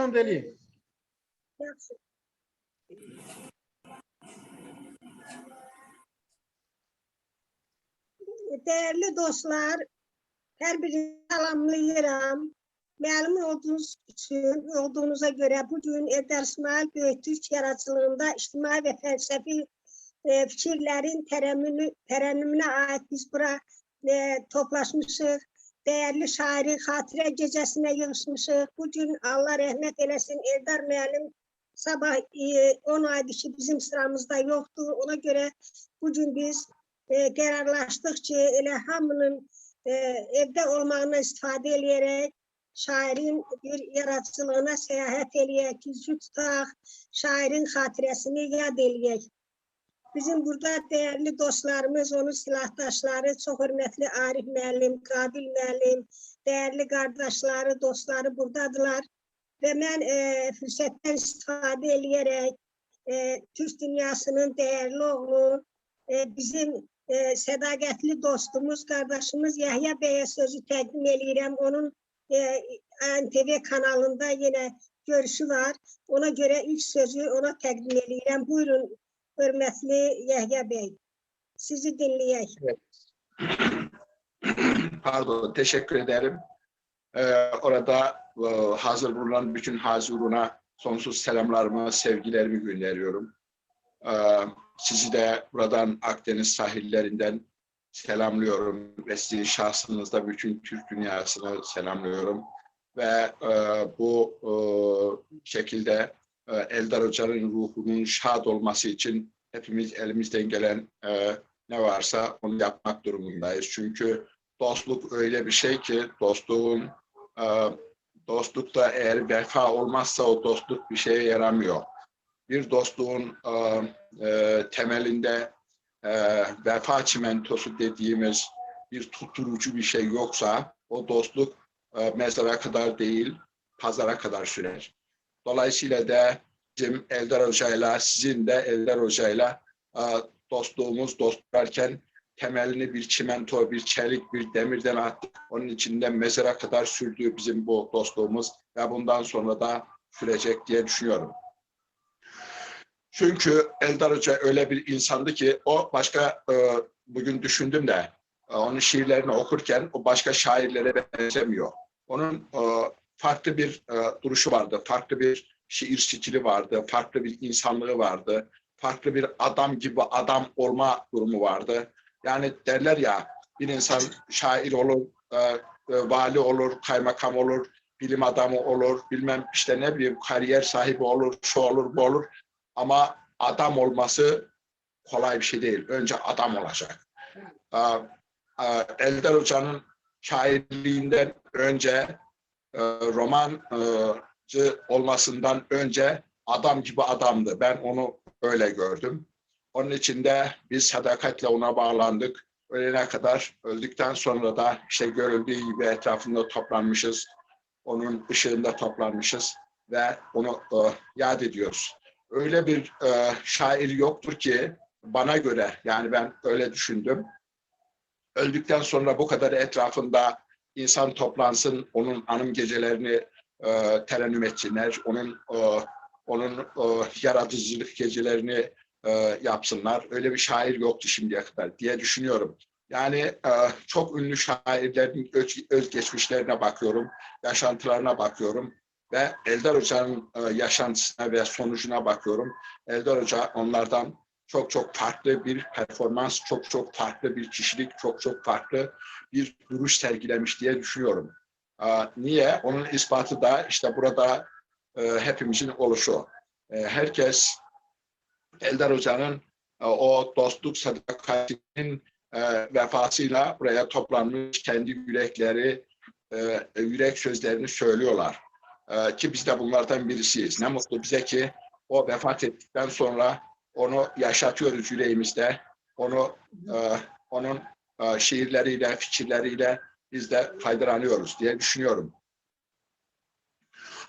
Deli. Yaxşı. Değerli dostlar, hər birini salamlayıram. Məlum olduğunuz üçün, olduğunuza görə bugün Eldar İsmail Böyütürk yaradıcılığında ictimai və fəlsəfi e, fikirlərin tərənnümü, tərənnümünə aid biz bura e, toplaşmışıq. Değerli şairin xatirə gecəsinə yığışmışıq. Bugün Allah rəhmət eləsin Eldar müəllim sabah e, 10 aydır ki bizim sıramızda yoktu. Ona göre bugün biz e, kararlaştık ki elə hamının e, evde olmağına istifade eləyərək şairin bir yaratıcılığına seyahat eləyək, güzgü tutaq, şairin xatirəsini yad eləyək. Bizim burada değerli dostlarımız, onun silahdaşları, çok hürmetli Arif müəllim, Qabil müəllim, değerli kardeşleri, dostları buradadılar. Ve ben e, fırsattan istifade eləyərək e, Türk dünyasının değerli oğlu, e, bizim e, sədaqətli dostumuz, kardeşimiz Yahya Bey'e sözü təqdim eləyirəm. Onun e, ANTV kanalında yine görüşü var. Ona göre ilk sözü ona təqdim eləyirəm. Buyurun, hürmetli Yahya Bey. Sizi dinleyek. Pardon, teşekkür ederim. Ee, orada e, hazır bulunan bütün hazuruna sonsuz selamlarımı, sevgilerimi gönderiyorum. Ee, sizi de buradan Akdeniz sahillerinden selamlıyorum ve sizin şahsınızda bütün Türk dünyasını selamlıyorum. Ve e, bu e, şekilde e, Eldar Hoca'nın ruhunun şad olması için hepimiz elimizden gelen e, ne varsa onu yapmak durumundayız. Çünkü dostluk öyle bir şey ki dostluğun e, dostlukta eğer vefa olmazsa o dostluk bir şeye yaramıyor. Bir dostluğun e, temelinde vefa çimentosu dediğimiz bir tutturucu bir şey yoksa o dostluk mezara kadar değil pazara kadar sürer. Dolayısıyla da bizim Eldar Hoca'yla sizin de Eldar Hoca'yla e, dostluğumuz dostlarken temelini bir çimento, bir çelik, bir demirden attık. Onun içinden mezara kadar sürdü bizim bu dostluğumuz ve bundan sonra da sürecek diye düşünüyorum. Çünkü Eldar Hoca öyle bir insandı ki o başka e, bugün düşündüm de e, onun şiirlerini okurken o başka şairlere benzemiyor. Onun farklı bir e, duruşu vardı, farklı bir şiir stili vardı, farklı bir insanlığı vardı, farklı bir adam gibi adam olma durumu vardı. Yani derler ya bir insan şair olur, e, e, vali olur, kaymakam olur, bilim adamı olur, bilmem işte ne bileyim kariyer sahibi olur, şu olur, bu olur. Ama adam olması kolay bir şey değil. Önce adam olacak. E, e, Eldar Hoca'nın şairliğinden önce e, romancı olmasından önce adam gibi adamdı. Ben onu öyle gördüm. Onun için de biz sadakatle ona bağlandık. Ölene kadar, öldükten sonra da işte görüldüğü gibi etrafında toplanmışız. Onun ışığında toplanmışız ve onu e, yad ediyoruz. Öyle bir e, şair yoktur ki bana göre, yani ben öyle düşündüm. Öldükten sonra bu kadar etrafında insan toplansın, onun anım gecelerini e, terennüm etsinler, onun e, onun e, yaratıcılık gecelerini e, yapsınlar. Öyle bir şair yoktu şimdiye kadar diye düşünüyorum. Yani e, çok ünlü şairlerin öz, özgeçmişlerine bakıyorum, yaşantılarına bakıyorum ve Eldar Hoca'nın e, yaşantısına ve sonucuna bakıyorum. Eldar Hoca onlardan çok çok farklı bir performans, çok çok farklı bir kişilik, çok çok farklı bir duruş sergilemiş diye düşünüyorum. Niye? Onun ispatı da işte burada e, hepimizin oluşu. E, herkes Eldar Hoca'nın e, o dostluk sadakatinin vefasıyla buraya toplanmış kendi yürekleri, yürek sözlerini söylüyorlar. Ki biz de bunlardan birisiyiz. Ne mutlu bize ki o vefat ettikten sonra onu yaşatıyoruz yüreğimizde. Onu e, onun e, şiirleriyle, fikirleriyle biz de faydalanıyoruz diye düşünüyorum.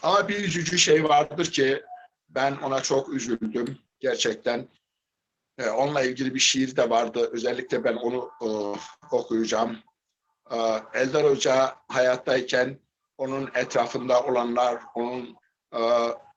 Ama bir üzücü şey vardır ki ben ona çok üzüldüm gerçekten. Ee, onunla ilgili bir şiir de vardı. Özellikle ben onu e, okuyacağım. Ee, Eldar Hoca hayattayken onun etrafında olanlar, onun e,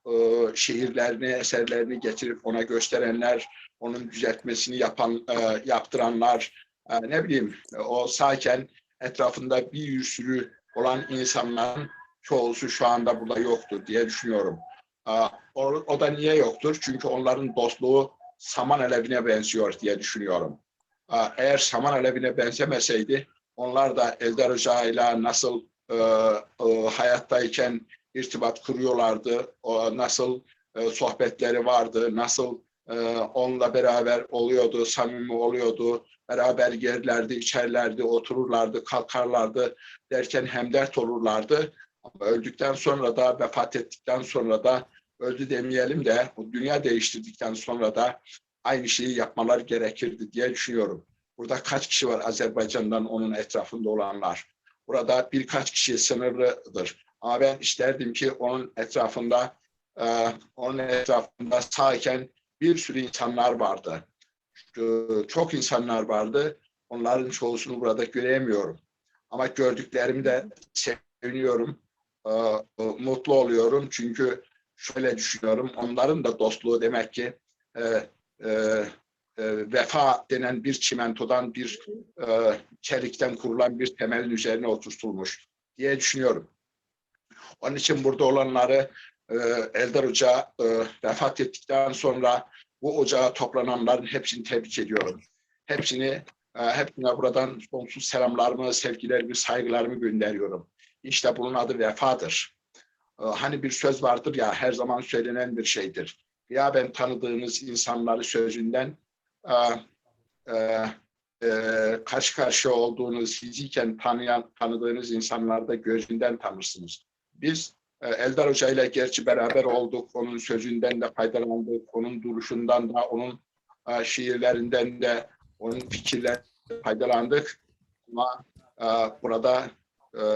e, şiirlerini, eserlerini getirip ona gösterenler, onun düzeltmesini yapan, e, yaptıranlar, e, ne bileyim o sağken etrafında bir sürü olan insanların çoğusu şu anda burada yoktur diye düşünüyorum. E, o, o da niye yoktur? Çünkü onların dostluğu saman alevine benziyor diye düşünüyorum. E, eğer saman alevine benzemeseydi onlar da Eldar Hoca'yla nasıl e, e, hayattayken irtibat kuruyorlardı, o nasıl e, sohbetleri vardı, nasıl e, onunla beraber oluyordu, samimi oluyordu, beraber yerlerdi, içerlerdi, otururlardı, kalkarlardı derken hemdert olurlardı. Ama öldükten sonra da, vefat ettikten sonra da, öldü demeyelim de, bu dünya değiştirdikten sonra da aynı şeyi yapmalar gerekirdi diye düşünüyorum. Burada kaç kişi var Azerbaycan'dan onun etrafında olanlar? Burada birkaç kişi sınırlıdır. Ama ben isterdim ki onun etrafında e, onun etrafında sağken bir sürü insanlar vardı. Çok insanlar vardı. Onların çoğusunu burada göremiyorum. Ama gördüklerimi de seviniyorum. E, e, Mutlu oluyorum. Çünkü şöyle düşünüyorum. Onların da dostluğu demek ki e, e, e, vefa denen bir çimentodan, bir e, çelikten kurulan bir temelin üzerine oturtulmuş diye düşünüyorum. Onun için burada olanları e, Eldar Hoca e, vefat ettikten sonra bu ocağa toplananların hepsini tebrik ediyorum. Hepsini e, hepsine buradan sonsuz selamlarımı, sevgilerimi, saygılarımı gönderiyorum. İşte bunun adı vefadır. E, hani bir söz vardır ya her zaman söylenen bir şeydir. Ya ben tanıdığınız insanları sözünden e, e, e, karşı karşıya olduğunuz fiziken tanıyan, tanıdığınız insanlarda gözünden tanırsınız. Biz e, Eldar Hoca ile gerçi beraber olduk. Onun sözünden de faydalandık. Onun duruşundan da, onun e, şiirlerinden de, onun fikirlerinden faydalandık. Ama e, burada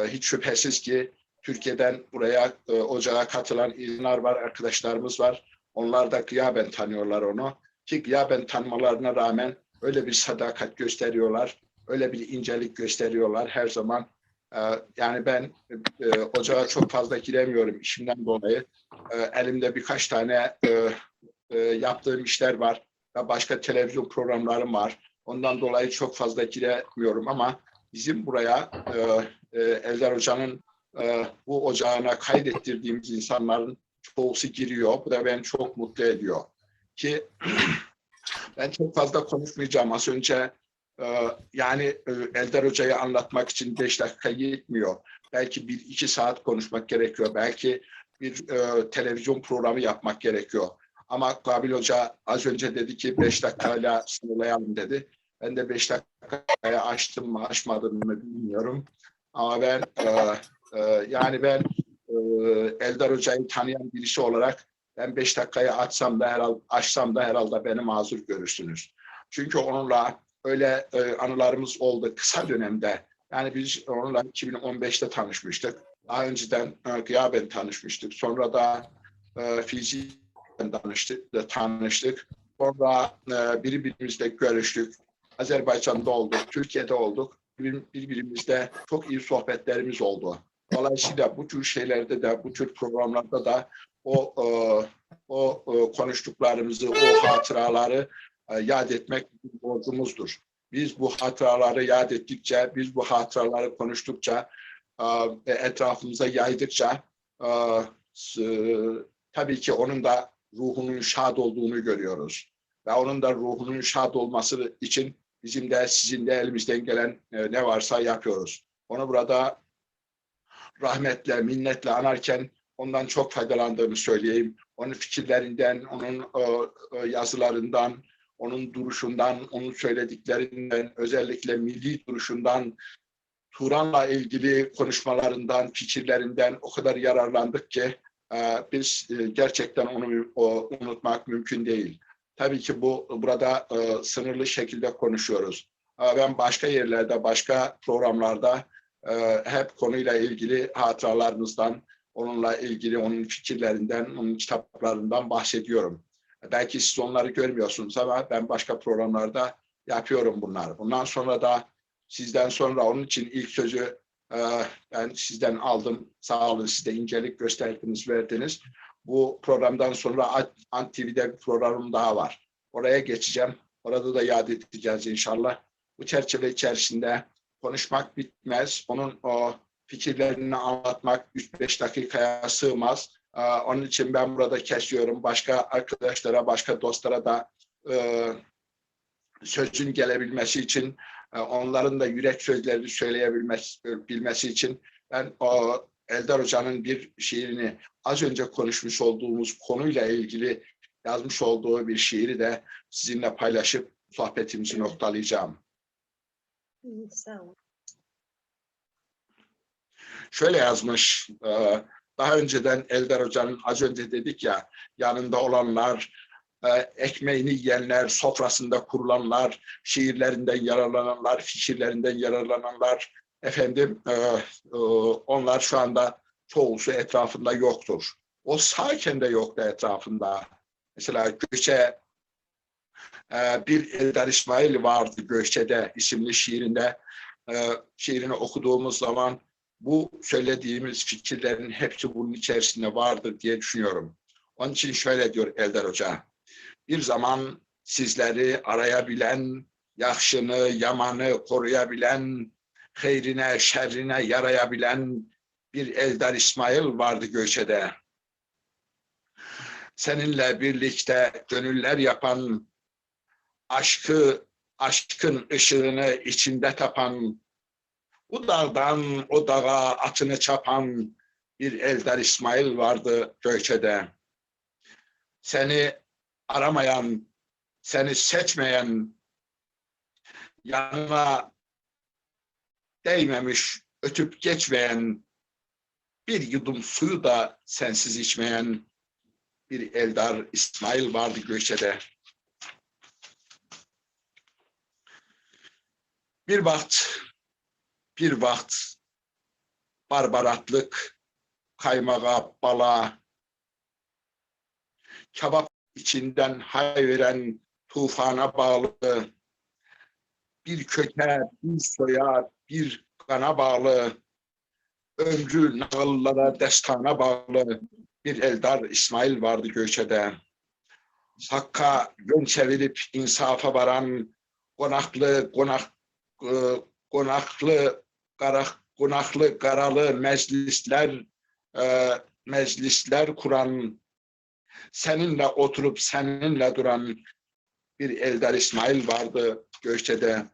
hiç şüphesiz ki Türkiye'den buraya ocağa katılan insanlar var, arkadaşlarımız var. Onlar da gıyaben tanıyorlar onu. Ki gıyaben tanımalarına rağmen öyle bir sadakat gösteriyorlar, öyle bir incelik gösteriyorlar her zaman. Ee, Yani ben e, ocağa çok fazla giremiyorum işimden dolayı. Ee, Elimde birkaç tane e, e, yaptığım işler var ve başka televizyon programlarım var. Ondan dolayı çok fazla giremiyorum ama bizim buraya e, e, Eldar Hoca'nın e, bu ocağına kaydettirdiğimiz insanların çoğusu giriyor. Bu da beni çok mutlu ediyor. Ki ben çok fazla konuşmayacağım. Az önce e, yani e, Eldar Hoca'yı anlatmak için beş dakika yetmiyor. Belki bir iki saat konuşmak gerekiyor. Belki bir e, televizyon programı yapmak gerekiyor. Ama Kabil Hoca az önce dedi ki beş dakikayla sınırlayalım dedi. Ben de beş dakikaya açtım mı açmadım mı bilmiyorum. Ama ben e, e, yani ben e, Eldar Hoca'yı tanıyan birisi olarak ben beş dakikayı açsam da herhalde açsam da herhalde beni mazur görürsünüz. Çünkü onunla öyle e, anılarımız oldu kısa dönemde. Yani biz onunla 2015'te tanışmıştık. Daha önceden e, gıyaben tanışmıştık. Sonra da e, fiziken tanıştık, tanıştık. Sonra e, birbirimizle görüştük. Azerbaycan'da olduk, Türkiye'de olduk. Bir- Birbirimizle çok iyi sohbetlerimiz oldu. Dolayısıyla bu tür şeylerde de, bu tür programlarda da o e, o e, konuştuklarımızı, o hatıraları yad etmek borcumuzdur. Biz bu hatıraları yad ettikçe, biz bu hatıraları konuştukça, e, ve etrafımıza yaydıkça e, tabii ki onun da ruhunun şad olduğunu görüyoruz. Ve onun da ruhunun şad olması için bizim de sizin de elimizden gelen e, ne varsa yapıyoruz. Onu burada rahmetle, minnetle anarken ondan çok faydalandığımı söyleyeyim. Onun fikirlerinden, onun e, e, yazılarından, onun duruşundan, onun söylediklerinden, özellikle milli duruşundan, Turan'la ilgili konuşmalarından, fikirlerinden o kadar yararlandık ki e, biz e, gerçekten onu o, unutmak mümkün değil. Tabii ki bu burada e, sınırlı şekilde konuşuyoruz. Ama ben başka yerlerde, başka programlarda e, hep konuyla ilgili hatıralarımızdan, onunla ilgili onun fikirlerinden, onun kitaplarından bahsediyorum. Belki siz onları görmüyorsunuz ama ben başka programlarda yapıyorum bunları. Bundan sonra da sizden sonra onun için ilk sözü e, ben sizden aldım. Sağ olun siz incelik gösterdiniz, verdiniz. Bu programdan sonra Ant TV'de bir programım daha var. Oraya geçeceğim. Orada da yad edeceğiz inşallah. Bu çerçeve içerisinde konuşmak bitmez. Onun o fikirlerini anlatmak 3-5 dakikaya sığmaz. Ee, Onun için ben burada kesiyorum. Başka arkadaşlara, başka dostlara da e, sözün gelebilmesi için, e, onların da yürek sözlerini söyleyebilmesi bilmesi için ben o Eldar Hoca'nın bir şiirini az önce konuşmuş olduğumuz konuyla ilgili yazmış olduğu bir şiiri de sizinle paylaşıp sohbetimizi noktalayacağım. Şöyle yazmış, e, daha önceden Eldar Hoca'nın az önce dedik ya, yanında olanlar, e, ekmeğini yiyenler, sofrasında kurulanlar, şiirlerinden yararlananlar, fikirlerinden yararlananlar, efendim e, e, onlar şu anda çoğusu etrafında yoktur. O sağken de yoktu etrafında. Mesela Göçe bir Eldar İsmail vardı Göçe'de isimli şiirinde. Şiirini okuduğumuz zaman bu söylediğimiz fikirlerin hepsi bunun içerisinde vardır diye düşünüyorum. Onun için şöyle diyor Eldar Hoca. Bir zaman sizleri arayabilen, yakşını, yamanı koruyabilen, hayrine, şerrine yarayabilen bir Eldar İsmail vardı Göçe'de. Seninle birlikte gönüller yapan, aşkı, aşkın ışığını içinde tapan, bu dağdan o dağa atını çapan bir Eldar İsmail vardı Göçe'de. Seni aramayan, seni seçmeyen, yanına değmemiş, ötüp geçmeyen, bir yudum suyu da sensiz içmeyen bir Eldar İsmail vardı Göçe'de. Bir vakit, bir vakit barbaratlık, kaymağa, bala, kebap içinden hay veren tufana bağlı, bir köke, bir soya, bir kana bağlı, ömrü nağıllara, destana bağlı bir Eldar İsmail vardı Göçe'de. Hakka yön çevirip insafa varan, konaklı, konak, e, konaklı, karak, konaklı, karalı meclisler, e, meclisler kuran, seninle oturup seninle duran bir Eldar İsmail vardı Göçe'de.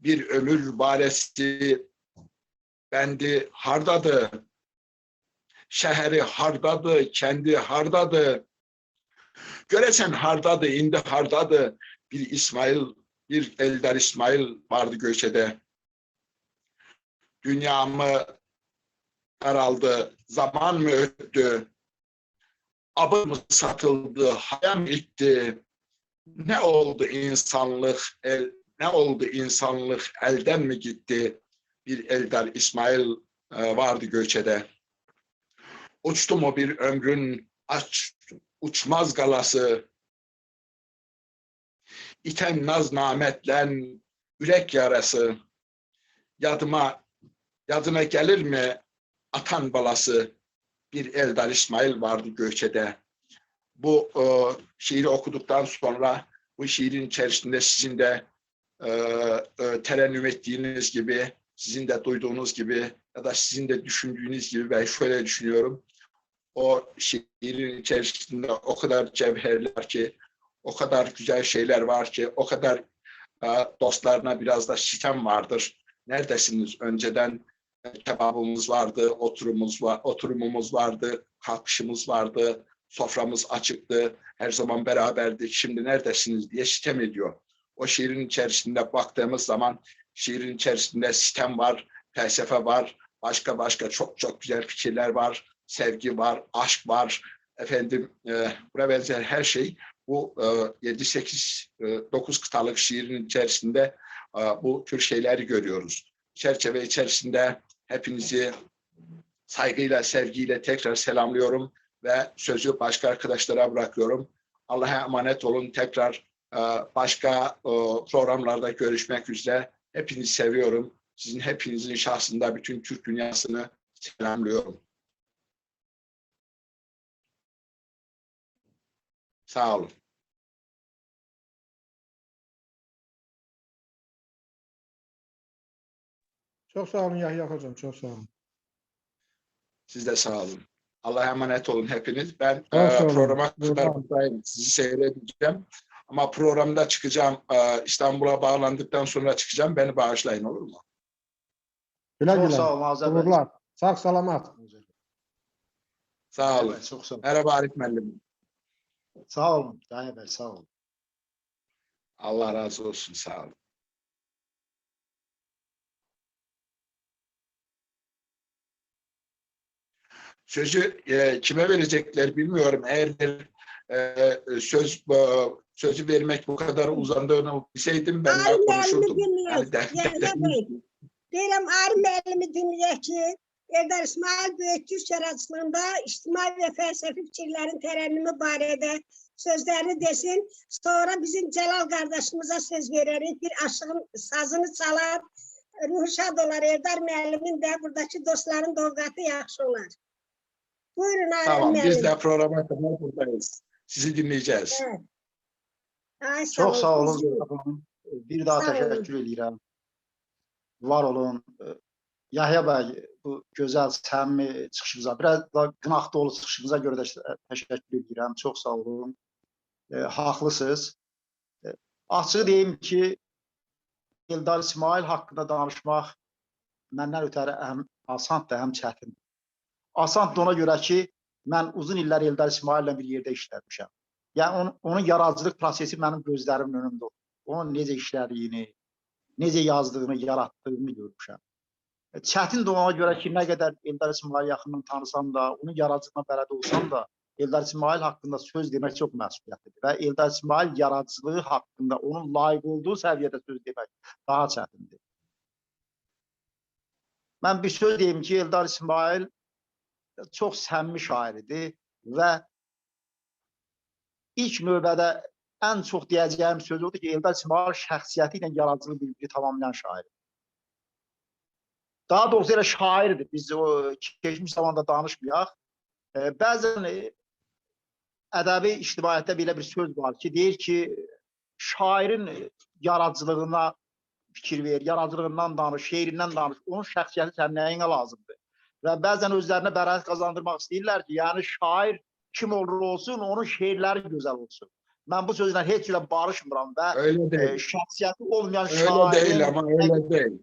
Bir ömür baresi bendi hardadı. Şehri hardadı, kendi hardadı. Göresen hardadı, indi hardadı. Bir İsmail, bir Eldar İsmail vardı Göçe'de. Dünya mı daraldı, zaman mı öttü? Abı mı satıldı, hayam itti? Ne oldu insanlık, el, ne oldu insanlık elden mi gitti? Bir Eldar İsmail e, vardı Göçe'de. Uçtu mu bir ömrün aç, uçmaz galası, iten naz nametlen yürek yarası, yadıma, yadına gelir mi atan balası, bir Eldar İsmail vardı Göçe'de. Bu e, şiiri okuduktan sonra bu şiirin içerisinde sizin de e, e, terennüm ettiğiniz gibi, sizin de duyduğunuz gibi ya da sizin de düşündüğünüz gibi ben şöyle düşünüyorum. O şiirin içerisinde o kadar cevherler ki, o kadar güzel şeyler var ki, o kadar e, dostlarına biraz da sitem vardır. Neredesiniz? Önceden kebabımız vardı, oturumumuz, var, oturumumuz vardı, kalkışımız vardı, soframız açıktı, her zaman beraberdik, şimdi neredesiniz diye sitem ediyor. O şiirin içerisinde baktığımız zaman şiirin içerisinde sitem var, felsefe var, başka başka çok çok güzel fikirler var, sevgi var, aşk var, efendim e, buna benzer her şey bu e, 7-8, e, 9 kıtalık şiirin içerisinde e, bu tür şeyleri görüyoruz. Çerçeve içerisinde hepinizi saygıyla, sevgiyle tekrar selamlıyorum ve sözü başka arkadaşlara bırakıyorum. Allah'a emanet olun. Tekrar e, başka e, programlarda görüşmek üzere. Hepinizi seviyorum. Sizin hepinizin şahsında bütün Türk dünyasını selamlıyorum. Sağ olun. Çok sağ olun Yahya hocam, çok sağ olun. Siz de sağ olun. Allah'a emanet olun hepiniz. Ben e, programa kadar buradayım. Sizi seyredeceğim. Ama programda çıkacağım. e, İstanbul'a bağlandıktan sonra çıkacağım. Beni bağışlayın olur mu? Güle Çok güle. sağ olun bəy. Uğurlar. Sağ salamat. Sağ olun. Evet, çok sağ olun. Merhaba Arif müəllim. Sağ olun. Yahya bəy, sağ olun. Allah razı olsun. Sağ olun. Sözü e, kime verecekler bilmiyorum. Eğer e, söz e, sözü vermek bu kadar uzandığını bilseydim ben daha konuşurdum. Yani Yahya de- bəy. Deyirəm dinləyək ki, Eldar İsmail Böyük yaradıcılığında ictimai və fəlsəfi fikirlərin tərənnümü barədə sözlərini desin. Sonra bizim Cəlal qardaşımıza söz verərik. Bir aşığın sazını çalar. Ruhu şad olar. Eldar müəllimin də buradakı dostların dovqatı yaxşı olar. Buyurun Arif Tamam müəllim. biz de programa kadar buradayız. Sizi dinleyeceğiz. Evet. Ay, Çok sağ olun. Zeynep hanım. Bir daha Sağ olun. teşekkür edirəm. Var olun. Yahya bəy, bu gözəl, səmimi çıxışınıza, biraz da qınaq dolu çıxışınıza görə də ə, təşəkkür edirəm. Çox sağ olun. E, haqlısınız. E, açığı deyim ki, Eldar İsmail haqqında danışmaq məndən ötəri həm asandır, həm çətindir. Asandır ona görə ki, mən uzun illər Eldar İsmaillə bir yerdə işləmişəm. Yəni onun, onun yaradıcılıq prosesi mənim gözlərimin önündə olur. Onun necə işlədiyini, necə yazdığını, yaratdığını görmüşəm. E, Çətin də ona görə ki, nə qədər Eldar İsmail yaxından tanısam da, onun yaradıcılığına bələd olsam da, Eldar İsmail haqqında söz demək çox məsuliyyətlidir və Eldar İsmail yaradıcılığı haqqında onun layiq olduğu səviyyədə söz demək daha çətindir. Mən bir söz deyim ki, Eldar İsmail çox səmimi şairidir və ilk növbədə ən çox deyəcəyim söz odur ki, Eldar İsmail şəxsiyyəti ilə yaradıcılığı bir-birini tamamlayan şair. Daha doğrusu elə şairdir. Biz o keçmiş zamanda danışmayaq. E, bəzən e, ədəbi ictimaiyyətdə belə bir söz var ki, deyir ki, şairin yaradıcılığına fikir ver, yaradıcılığından danış, şeirindən danış. Onun şəxsiyyəti sənin nəyinə lazımdır? Və bəzən özlərinə bəraət qazandırmaq istəyirlər ki, yəni şair kim olur olsun, onun şeirləri gözəl olsun. Mən bu sözlə heç cürə barışmıram və e, şəxsiyyəti olmayan Öyle şairin değil ama öyle değil.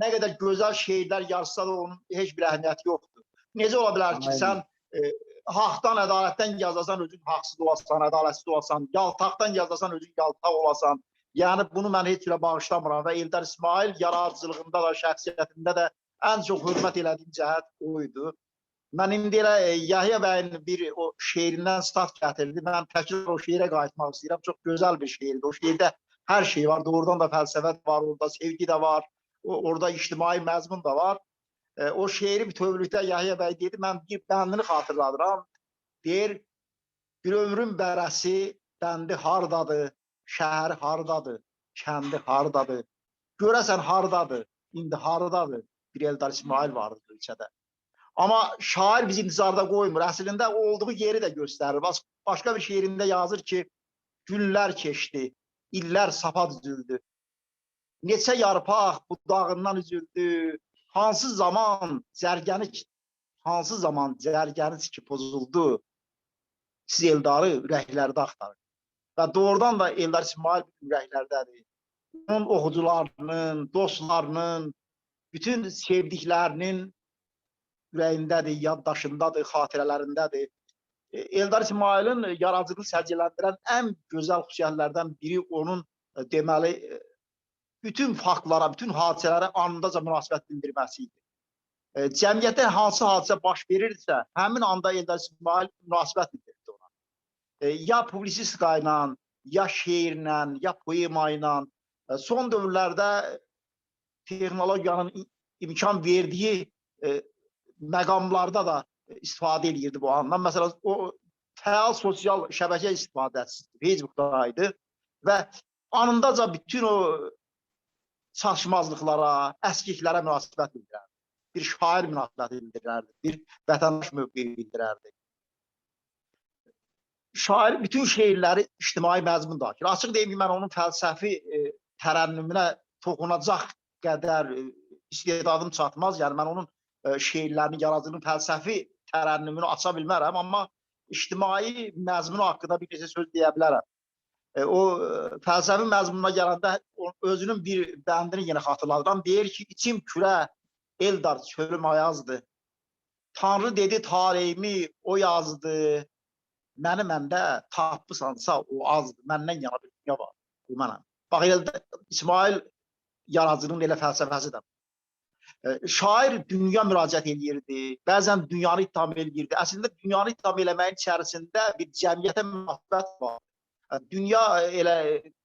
nə qədər gözəl şeirlər yazsa da onun heç bir əhəmiyyəti yoxdur. Necə ola bilər ki, Aynen. sən e, haqdan, ədalətdən yazasan özün haqsız olasan, ədalətsiz olasan, yaltaqdan yazasan özün yaltaq olasan. Yəni bunu mən heç cürə bağışlamıram və Eldar İsmail yaradıcılığında da, şəxsiyyətində də ən çox hörmət elədiyim cəhət o idi. Mən indi elə e, Yahya bəyin bir o şeirindən stat gətirdi. Mən təkrar o şeirə qayıtmaq istəyirəm. Çox gözəl bir şeirdir. O şeirdə hər şey var. Doğrudan da fəlsəfə var, orada sevgi də var. O, orada ictimai məzmun da var. E, o şeiri bütövlükdə Yahya bəy dedi. Mən bir bəndini xatırladıram. Deyir, bir ömrün bərəsi bəndi hardadır, şəhər hardadır, kəndi hardadır. Görəsən hardadır, indi hardadır. Bir Eldar İsmail vardı ölkədə. Amma şair bizi intizarda qoymur. Əslində o olduğu yeri də göstərir. Bas- Başqa bir şeirində yazır ki, günlər keçdi, illər sapa düzüldü. Neçə yarpaq budağından üzüldü. Hansı zaman zərgəni hansı zaman zərgəniz ki pozuldu. Siz Eldarı ürəklərdə axtarın. Və doğrudan da Eldar İsmail ürəklərdədir. Onun oxucularının, dostlarının, bütün sevdiklərinin ürəyindədir, yaddaşındadır, xatirələrindədir. E, Eldar İsmailin yaradıcılığı səciyyələndirən ən gözəl xüsusiyyətlərdən biri onun e, deməli e, bütün faktlara, bütün hadisələrə anındaca münasibət bildirməsi idi. Cəmiyyətdə hansı hadisə baş verirsə, həmin anda Eldar İsmail münasibət bildirirdi ona. Ya publisistika ilə, ya şeirlə, ya poema ilə son dövrlərdə texnologiyanın imkan verdiyi e, məqamlarda da istifadə edirdi bu andan. Məsələn, o fəal sosial şəbəkə istifadəçisi Facebookda idi və anındaca bütün o çatışmazlıqlara, əskiklərə münasibət bildirərdi. Bir şair münasibət bildirərdi, bir vətəndaş mövqeyi bildirərdi. şair bütün şeirləri ictimai məzmun daşıyır. Açıq deyim ki, mən onun fəlsəfi e, tərənnümünə toxunacaq qədər e, istedadım çatmaz. Yəni mən onun e, şeirlərinin yaradıcının fəlsəfi tərənnümünü aça bilmərəm, amma ictimai məzmunu haqqında bir neçə söz deyə bilərəm. E, o fəlsəfi məzmununa gələndə özünün bir bəndini yenə xatırladıram. Deyir ki, içim kürə, Eldar çölüm ayazdı. Tanrı dedi taleyimi o yazdı. Məni məndə tapmısansa o azdır. Məndən yana bir dünya var. Bu mənəm. Bax İsmail yaradıcının elə fəlsəfəsi də. E, şair dünya müraciət eləyirdi. Bəzən dünyanı ittiham eləyirdi. Əslində dünyanı ittiham eləməyin içərisində bir cəmiyyətə münasibət var. E, Dünya elə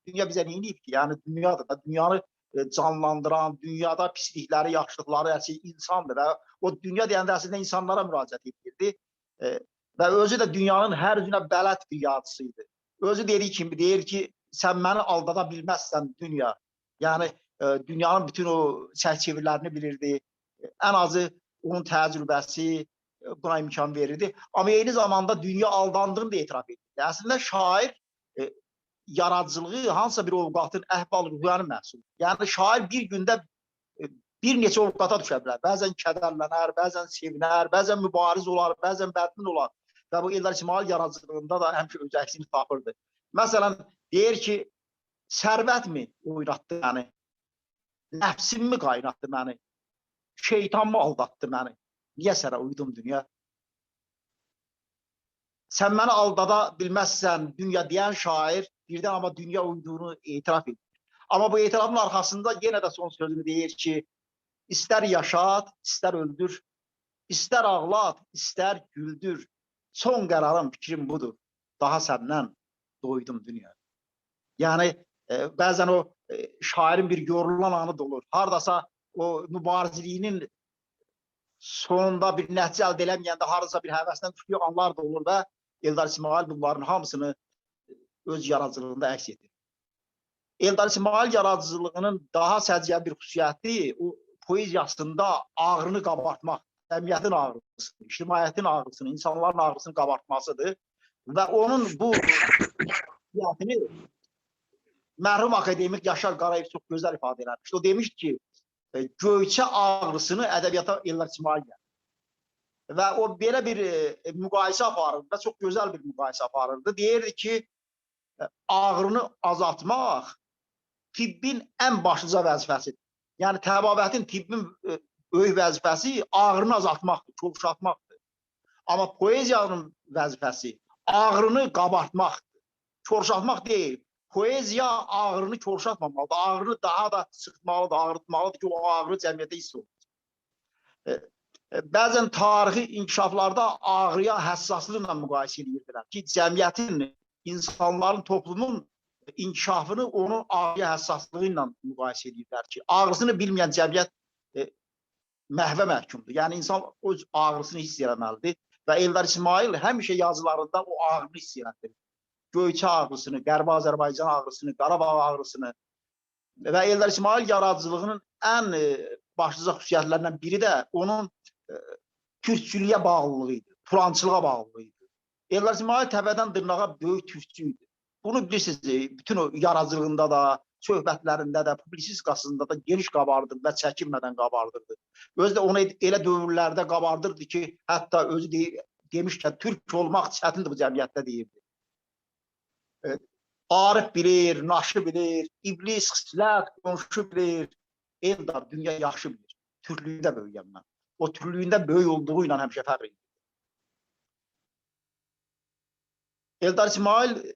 dünya bizə nə edib ki? Yəni dünyadır da, dünyanı e, canlandıran, dünyada pislikləri, yaxşılıqları şey insandır və o dünya deyəndə əslində insanlara müraciət edirdi. E, və özü də dünyanın hər üzünə bələd bir yaradıcısı idi. Özü dediyi kimi deyir ki, sən məni aldada bilməzsən dünya. Yəni e, dünyanın bütün o çərçivələrini bilirdi. Ən azı onun təcrübəsi buna imkan verirdi. Amma eyni zamanda dünya aldandığını da etiraf edirdi. Əslində şair e, yaradıcılığı hansısa bir ovqatın əhval ruhiyanı məhsulu. Yəni şair bir gündə bir neçə ovqata düşə bilər. Bəzən kədərlənər, bəzən sevinər, bəzən mübariz olar, bəzən bədmin olar. Və bu Eldar İsmail yaradıcılığında da həmişə öz əksini tapırdı. Məsələn, deyir ki, sərvətmi oynatdı məni? Nəfsim mi qaynatdı məni? Şeytan mı aldatdı məni? Niyə sənə uydum dünya? Sən məni aldada bilməzsən, dünya deyən şair birdən amma dünya uyduğunu etiraf edir. Amma bu etirafın arxasında yenə də son sözünü deyir ki, istər yaşat, istər öldür, istər ağlat, istər güldür. Son qərarım, fikrim budur. Daha səndən doydum dünya. Yəni e, bəzən o şairin bir yorulan anı da olur. Hardasa o mübarizliyinin sonunda bir nəticə əldə eləməyəndə hardasa bir həvəsdən düşdüyü anlar da olur və Eldar İsmail bunların hamısını öz yaradıcılığında əks etdirir. Eldar İsmail yaradıcılığının daha səciyyəli bir xüsusiyyəti o poeziyasında ağrını qabartmaq, cəmiyyətin ağrısını, ictimaiyyətin ağrısını, insanların ağrısını qabartmasıdır. Və onun bu xüsusiyyətini mərhum akademik Yaşar Qarayev çox gözəl ifadə eləmişdi. O demişdi ki, e, göyçə ağrısını ədəbiyyata Eldar İsmail gəlir. Və o belə bir e, müqayisə aparırdı və çox gözəl bir müqayisə aparırdı. Deyirdi ki, e, ağrını azaltmaq tibbin ən başlıca vəzifəsidir. Yəni təbabətin tibbin böyük vəzifəsi ağrını azaltmaqdır, çovuşatmaqdır. Amma poeziyanın vəzifəsi ağrını qabartmaqdır. Çorşatmaq deyil. Poeziya ağrını çorşatmamalıdır. Ağrını daha da sıxmalıdır, ağrıtmalıdır ki, o ağrı cəmiyyətə hiss olunsun. E, e, Bəzən tarixi inkişaflarda ağrıya həssaslıqla müqayisə edirdilər ki, cəmiyyətin, insanların, toplumun inkişafını onun ağrıya həssaslığı ilə müqayisə edirlər ki, ağrısını bilməyən cəmiyyət e, məhvə məhkumdur. Yəni insan öz ağrısını hiss eləməlidir və Eldar İsmail həmişə yazılarında o ağrını hiss elətdirir. Göyçə ağrısını, Qərbi Azərbaycan ağrısını, Qarabağ ağrısını və Eldar İsmail yaradıcılığının ən e, başlıca xüsusiyyətlərindən biri də onun e, türkçülüyə bağlılığı idi, turançılığa bağlılığı idi. Eldar İsmail təpədən dırnağa böyük türkçü idi. Bunu bilirsiniz, e, bütün o yaradıcılığında da, söhbətlərində də, publisistikasında da geniş qabardırdı və çəkinmədən qabardırdı. Özü də onu elə dövrlərdə qabardırdı ki, hətta özü de, demişkən türk olmaq çətindir bu cəmiyyətdə deyirdi. Arif bilir, naşı bilir, iblis, xislət, qonşu bilir. Eldar dünya yaxşı bilir. Türklüyündə böyüyəm mən. O türklüyündə böyük olduğu ilə həmişə fəxr edir. Eldar İsmail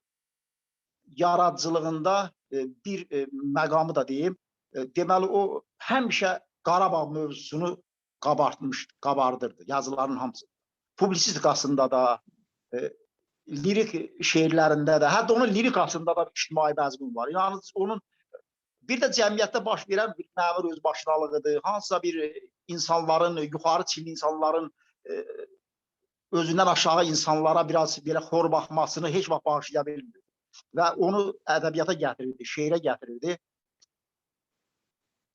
yaradıcılığında e, bir e, məqamı da deyim. E, Deməli o həmişə Qarabağ mövzusunu qabartmış, qabardırdı yazılarının hamısı. Publisistikasında da, lirik şeirlərində də, hətta onun lirikasında da ictimai məzmun var. Yəni onun bir də cəmiyyətdə baş verən bir məmur öz başınalığıdır. Hansısa bir e, insanların, yuxarı çilli insanların e, özündən aşağı insanlara biraz belə xor baxmasını heç vaxt bağışlaya bilmir. Və onu ədəbiyyata gətirirdi, şeirə gətirirdi.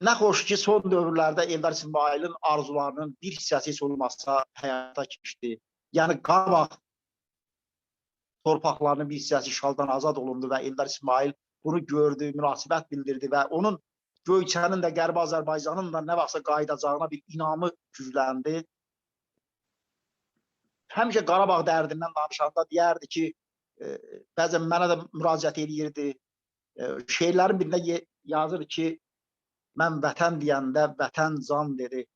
Nə xoş ki, son dövrlərdə Eldar İsmailin arzularının bir hissəsi heç olmasa həyata keçdi. Yəni Qarabağ torpaqlarının bir hissəsi işğaldan azad olundu və Eldar İsmail bunu gördü, münasibət bildirdi və onun Göyçənin də Qərbi Azərbaycanın da nə vaxtsa qayıdacağına bir inamı gücləndi. Həmişə Qarabağ dərdindən danışanda deyərdi ki, e, bəzən mənə də müraciət eləyirdi. E, şeirlərin birində yazır ki, mən vətən deyəndə vətən can dedi.